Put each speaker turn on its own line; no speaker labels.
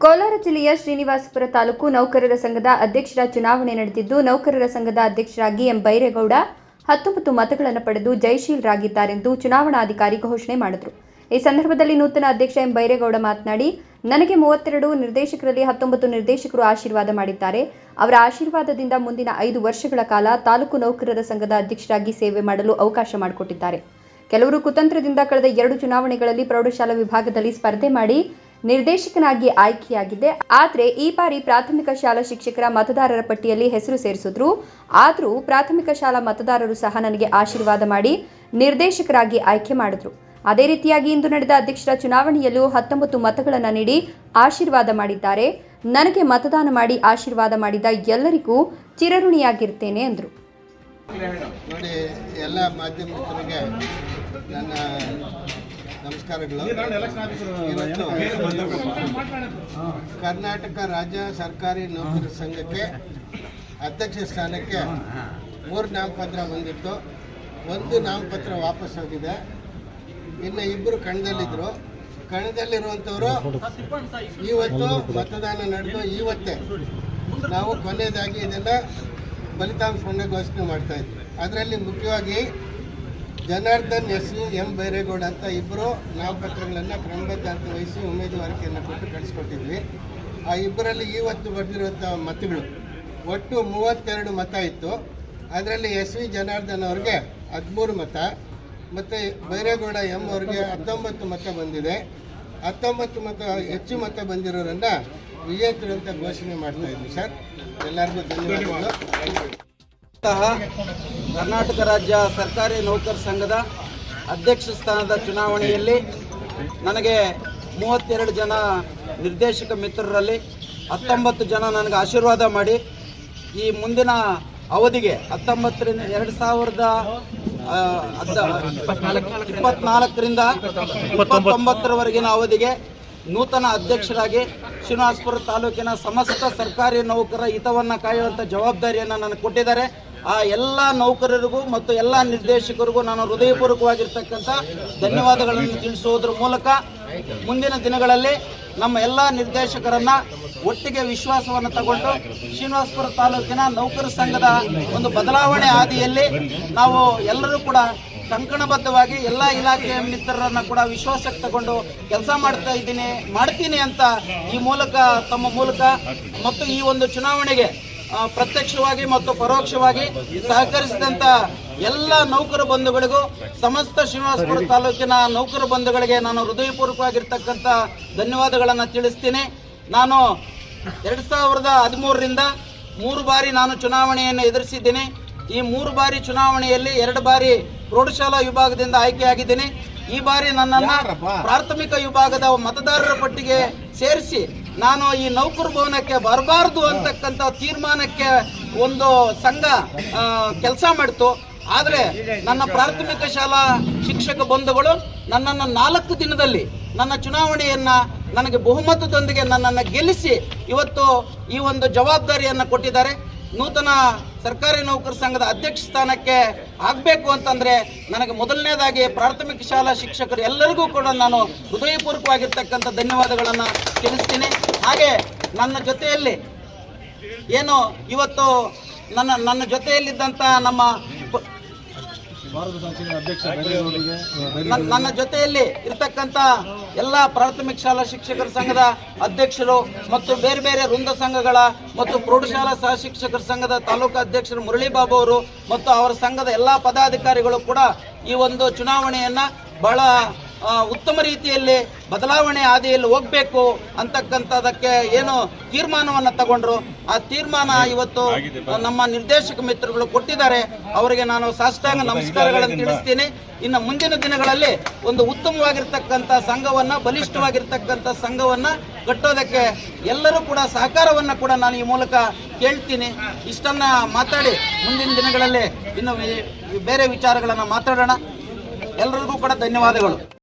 ಕೋಲಾರ ಜಿಲ್ಲೆಯ ಶ್ರೀನಿವಾಸಪುರ ತಾಲೂಕು ನೌಕರರ ಸಂಘದ ಅಧ್ಯಕ್ಷರ ಚುನಾವಣೆ ನಡೆದಿದ್ದು, ನೌಕರರ ಸಂಘದ ಅಧ್ಯಕ್ಷರಾಗಿ ಎಂ. ಬೈರೇಗೌಡ ಹತ್ತೊಂಬತ್ತು ಮತಗಳನ್ನು ಪಡೆದು ಜಯಶೀಲರಾಗಿದ್ದಾರೆಂದು ಚುನಾವಣಾಧಿಕಾರಿ ಘೋಷಣೆ ಮಾಡಿದರು. ಈ ಸಂದರ್ಭದಲ್ಲಿ ನೂತನ ಅಧ್ಯಕ್ಷ ಎಂ. ಬೈರೇಗೌಡ ಮಾತನಾಡಿ, ನನಗೆ ಮೂವತ್ತೆರಡು ನಿರ್ದೇಶಕರಲ್ಲಿ ಹತ್ತೊಂಬತ್ತು ನಿರ್ದೇಶಕರು ಆಶೀರ್ವಾದ ಮಾಡಿದ್ದಾರೆ. ಅವರ ಆಶೀರ್ವಾದದಿಂದ ಮುಂದಿನ ಐದು ವರ್ಷಗಳ ಕಾಲ ತಾಲೂಕು ನೌಕರರ ಸಂಘದ ಅಧ್ಯಕ್ಷರಾಗಿ ಸೇವೆ ಮಾಡಲು ಅವಕಾಶ ಮಾಡಿಕೊಟ್ಟಿದ್ದಾರೆ. ಕೆಲವರು ಕುತಂತ್ರದಿಂದ ಕಳೆದ ಎರಡು ಚುನಾವಣೆಗಳಲ್ಲಿ ಪ್ರೌಢಶಾಲಾ ವಿಭಾಗದಲ್ಲಿ ಸ್ಪರ್ಧೆ ಮಾಡಿ ನಿರ್ದೇಶಕನಾಗಿ ಆಯ್ಕೆಯಾಗಿದ್ದೆ ಆದರೆ ಈ ಬಾರಿ ಪ್ರಾಥಮಿಕ ಶಾಲಾ ಶಿಕ್ಷಕರ ಮತದಾರರ ಪಟ್ಟಿಯಲ್ಲಿ ಹೆಸರು ಸೇರಿಸಿದ್ರು. ಆದರೂ ಪ್ರಾಥಮಿಕ ಶಾಲಾ ಮತದಾರರು ಸಹ ನನಗೆ ಆಶೀರ್ವಾದ ಮಾಡಿ ನಿರ್ದೇಶಕರಾಗಿ ಆಯ್ಕೆ ಮಾಡಿದ್ರು. ಅದೇ ರೀತಿಯಾಗಿ ಇಂದು ನಡೆದ ಅಧ್ಯಕ್ಷರ ಚುನಾವಣೆಯಲ್ಲೂ ಹತ್ತೊಂಬತ್ತು ಮತಗಳನ್ನು ನೀಡಿ ಆಶೀರ್ವಾದ ಮಾಡಿದ್ದಾರೆ. ನನಗೆ ಮತದಾನ ಮಾಡಿ ಆಶೀರ್ವಾದ ಮಾಡಿದ ಎಲ್ಲರಿಗೂ ಚಿರಋಣಿಯಾಗಿರ್ತೇನೆ ಎಂದರು
ನೋಡಿ, ಎಲ್ಲ ಮಾಧ್ಯಮ ಮಿತ್ರರಿಗೆ ನನ್ನ ನಮಸ್ಕಾರಗಳು. ಕರ್ನಾಟಕ ರಾಜ್ಯ ಸರ್ಕಾರಿ ನೌಕರರ ಸಂಘಕ್ಕೆ ಅಧ್ಯಕ್ಷ ಸ್ಥಾನಕ್ಕೆ ಮೂರು ನಾಮಪತ್ರ ಬಂದಿತ್ತು. ಒಂದು ನಾಮಪತ್ರ ವಾಪಸ್ ಹೋಗಿದೆ. ಇನ್ನು ಇಬ್ಬರು ಕಣದಲ್ಲಿದ್ದರು ಕಣದಲ್ಲಿರುವಂಥವರು ಇವತ್ತು ಮತದಾನ ನಡೆದು ಇವತ್ತೇ ನಾವು ಕೊನೆಯದಾಗಿ ಇದನ್ನು ಫಲಿತಾಂಶವನ್ನು ಘೋಷಣೆ ಮಾಡ್ತಾ ಇದ್ವಿ. ಅದರಲ್ಲಿ ಮುಖ್ಯವಾಗಿ ಜನಾರ್ದನ್ ಎಸ್ ಎಂ. ಬೈರೇಗೌಡ ಅಂತ ಇಬ್ಬರು ನಾಮಪತ್ರಗಳನ್ನು ಕ್ರಮಬದ್ಧ ಅಂತ ವಹಿಸಿ ಉಮೇದುವಾರಿಕೆಯನ್ನು ಕೊಟ್ಟು ಕಳಿಸ್ಕೊಟ್ಟಿದ್ವಿ ಆ ಇಬ್ಬರಲ್ಲಿ ಇವತ್ತು ಬರೆದಿರುವಂಥ ಮತಗಳು, ಒಟ್ಟು ಮೂವತ್ತೆರಡು ಮತ ಇತ್ತು. ಅದರಲ್ಲಿ ಎಸ್ ವಿ ಜನಾರ್ದನ್ ಅವ್ರಿಗೆ ಹದಿಮೂರು ಮತ, ಮತ್ತು ಬೈರೇಗೌಡ, ಎಂ ಅವ್ರಿಗೆ ಹತ್ತೊಂಬತ್ತು ಮತ ಬಂದಿದೆ. ಹತ್ತೊಂಬತ್ತು ಮತ, ಹೆಚ್ಚು ಮತ ಬಂದಿರೋರನ್ನು ವಿಜೇತರು ಅಂತ ಘೋಷಣೆ ಮಾಡ್ತಾ ಸರ್. ಎಲ್ಲರಿಗೂ ಧನ್ಯವಾದಗಳು.
ಕರ್ನಾಟಕ ರಾಜ್ಯ ಸರ್ಕಾರಿ ನೌಕರ ಸಂಘದ ಅಧ್ಯಕ್ಷ ಸ್ಥಾನದ ಚುನಾವಣೆಯಲ್ಲಿ ನನಗೆ ಮೂವತ್ತೆರಡು ಜನ ನಿರ್ದೇಶಕ ಮಿತ್ರರಲ್ಲಿ ಹತ್ತೊಂಬತ್ತು ಜನ ನನಗೆ ಆಶೀರ್ವಾದ ಮಾಡಿ ಈ ಮುಂದಿನ ಅವಧಿಗೆ ಹತ್ತೊಂಬತ್ತರಿಂದ ಎರಡು ಸಾವಿರದ ಇಪ್ಪತ್ನಾಲ್ಕರಿಂದ ಇಪ್ಪತ್ತೊಂಬತ್ತರವರೆಗಿನ ಅವಧಿಗೆ ನೂತನ ಅಧ್ಯಕ್ಷರಾಗಿ ಶ್ರೀನಿವಾಸಪುರ ತಾಲೂಕಿನ ಸಮಸ್ತ ಸರ್ಕಾರಿ ನೌಕರ ಹಿತವನ್ನು ಕಾಯುವಂಥ ಜವಾಬ್ದಾರಿಯನ್ನು ನನಗೆ ಕೊಟ್ಟಿದ್ದಾರೆ. ಆ ಎಲ್ಲ ನೌಕರರಿಗೂ ಮತ್ತು ಎಲ್ಲ ನಿರ್ದೇಶಕರಿಗೂ ನಾನು ಹೃದಯಪೂರ್ವಕವಾಗಿರ್ತಕ್ಕಂಥ ಧನ್ಯವಾದಗಳನ್ನು ತಿಳಿಸುವುದರ ಮೂಲಕ ಮುಂದಿನ ದಿನಗಳಲ್ಲಿ ನಮ್ಮ ಎಲ್ಲ ನಿರ್ದೇಶಕರನ್ನ ಒಟ್ಟಿಗೆ ವಿಶ್ವಾಸವನ್ನು ತಗೊಂಡು ಶ್ರೀನಿವಾಸಪುರ ತಾಲೂಕಿನ ನೌಕರ ಸಂಘದ ಒಂದು ಬದಲಾವಣೆ ಆದಿಯಲ್ಲಿ ನಾವು ಎಲ್ಲರೂ ಕೂಡ ಕಂಕಣಬದ್ಧವಾಗಿ ಎಲ್ಲ ಇಲಾಖೆಯ ಮಿತ್ರರನ್ನ ಕೂಡ ವಿಶ್ವಾಸಕ್ಕೆ ತಗೊಂಡು ಕೆಲಸ ಮಾಡ್ತಾ ಇದ್ದೀನಿ, ಮಾಡ್ತೀನಿ ಅಂತ ಈ ಮೂಲಕ, ತಮ್ಮ ಮೂಲಕ ಮತ್ತು ಈ ಒಂದು ಚುನಾವಣೆಗೆ ಪ್ರತ್ಯಕ್ಷವಾಗಿ ಮತ್ತು ಪರೋಕ್ಷವಾಗಿ ಸಹಕರಿಸಿದಂತ ಎಲ್ಲ ನೌಕರ ಬಂಧುಗಳಿಗೂ ಸಮಸ್ತ ಶ್ರೀನಿವಾಸಪುರ ತಾಲೂಕಿನ ನೌಕರ ಬಂಧುಗಳಿಗೆ ನಾನು ಹೃದಯಪೂರ್ವಕವಾಗಿರ್ತಕ್ಕಂಥ ಧನ್ಯವಾದಗಳನ್ನು ತಿಳಿಸ್ತೀನಿ. ನಾನು ಎರಡು ಸಾವಿರದ ಹದಿಮೂರರಿಂದ ಮೂರು ಬಾರಿ ನಾನು ಚುನಾವಣೆಯನ್ನು ಎದುರಿಸಿದ್ದೀನಿ. ಈ ಮೂರು ಬಾರಿ ಚುನಾವಣೆಯಲ್ಲಿ ಎರಡು ಬಾರಿ ಪ್ರೌಢಶಾಲಾ ವಿಭಾಗದಿಂದ ಆಯ್ಕೆಯಾಗಿದ್ದೀನಿ. ಈ ಬಾರಿ ನನ್ನನ್ನು ಪ್ರಾಥಮಿಕ ವಿಭಾಗದ ಮತದಾರರ ಪಟ್ಟಿಗೆ ಸೇರಿಸಿ ನಾನು ಈ ನೌಕರ ಭವನಕ್ಕೆ ಬರಬಾರ್ದು ಅಂತಕ್ಕಂಥ ತೀರ್ಮಾನಕ್ಕೆ ಒಂದು ಸಂಘ ಕೆಲಸ ಮಾಡಿತು. ಆದರೆ ನನ್ನ ಪ್ರಾಥಮಿಕ ಶಾಲಾ ಶಿಕ್ಷಕ ಬಂಧುಗಳು ನನ್ನನ್ನು ನಾಲ್ಕು ದಿನದಲ್ಲಿ ನನ್ನ ಚುನಾವಣೆಯನ್ನು ನನಗೆ ಬಹುಮತದೊಂದಿಗೆ ನನ್ನನ್ನು ಗೆಲ್ಲಿಸಿ ಇವತ್ತು ಈ ಒಂದು ಜವಾಬ್ದಾರಿಯನ್ನು ಕೊಟ್ಟಿದ್ದಾರೆ. ನೂತನ ಸರ್ಕಾರಿ ನೌಕರ ಸಂಘದ ಅಧ್ಯಕ್ಷ ಸ್ಥಾನಕ್ಕೆ ಆಗಬೇಕು ಅಂತಂದ್ರೆ ನನಗೆ ಮೊದಲನೇದಾಗಿ ಪ್ರಾಥಮಿಕ ಶಾಲಾ ಶಿಕ್ಷಕರು ಎಲ್ಲರಿಗೂ ಕೂಡ ನಾನು ಹೃದಯಪೂರ್ವಕವಾಗಿರ್ತಕ್ಕಂಥ ಧನ್ಯವಾದಗಳನ್ನು ತಿಳಿಸ್ತೀನಿ. ಹಾಗೆ ನನ್ನ ಜೊತೆಯಲ್ಲಿ ಏನು ಇವತ್ತು ನನ್ನ ನನ್ನ ಜೊತೆಯಲ್ಲಿದ್ದಂಥ ನಮ್ಮ ನನ್ನ- ನನ್ನ ಜೊತೆಯಲ್ಲಿ ಇರ್ತಕ್ಕಂಥ ಎಲ್ಲ ಪ್ರಾಥಮಿಕ ಶಾಲಾ ಶಿಕ್ಷಕರ ಸಂಘದ ಅಧ್ಯಕ್ಷರು ಮತ್ತು ಬೇರೆ ಬೇರೆ ವೃಂದ ಸಂಘಗಳ ಮತ್ತು ಪ್ರೌಢಶಾಲಾ ಸಹ ಶಿಕ್ಷಕರ ಸಂಘದ ತಾಲೂಕು ಅಧ್ಯಕ್ಷರು ಮುರಳಿ ಬಾಬು ಅವರು ಮತ್ತು ಅವರ ಸಂಘದ ಎಲ್ಲ ಪದಾಧಿಕಾರಿಗಳು ಕೂಡ ಈ ಒಂದು ಚುನಾವಣೆಯನ್ನ ಬಹಳ ಉತ್ತಮ ರೀತಿಯಲ್ಲಿ ಬದಲಾವಣೆ ಹಾದಿಯಲ್ಲಿ ಹೋಗಬೇಕು ಅಂತಕ್ಕಂಥದಕ್ಕೆ ಏನು ತೀರ್ಮಾನವನ್ನು ತಗೊಂಡ್ರು. ಆ ತೀರ್ಮಾನ ಇವತ್ತು ನಮ್ಮ ನಿರ್ದೇಶಕ ಮಿತ್ರಗಳು ಕೊಟ್ಟಿದ್ದಾರೆ. ಅವರಿಗೆ ನಾನು ಸಾಷ್ಟಾಂಗ ನಮಸ್ಕಾರಗಳನ್ನು ತಿಳಿಸ್ತೀನಿ. ಇನ್ನು ಮುಂದಿನ ದಿನಗಳಲ್ಲಿ ಒಂದು ಉತ್ತಮವಾಗಿರ್ತಕ್ಕಂಥ ಸಂಘವನ್ನ ಬಲಿಷ್ಠವಾಗಿರ್ತಕ್ಕಂಥ ಸಂಘವನ್ನ ಕಟ್ಟೋದಕ್ಕೆ ಎಲ್ಲರೂ ಕೂಡ ಸಹಕಾರವನ್ನ ಕೂಡ ನಾನು ಈ ಮೂಲಕ ಕೇಳ್ತೀನಿ. ಇಷ್ಟನ್ನ ಮಾತಾಡಿ ಮುಂದಿನ ದಿನಗಳಲ್ಲಿ ಇನ್ನು ಬೇರೆ ವಿಚಾರಗಳನ್ನು ಮಾತಾಡೋಣ. ಎಲ್ಲರಿಗೂ ಕೂಡ ಧನ್ಯವಾದಗಳು.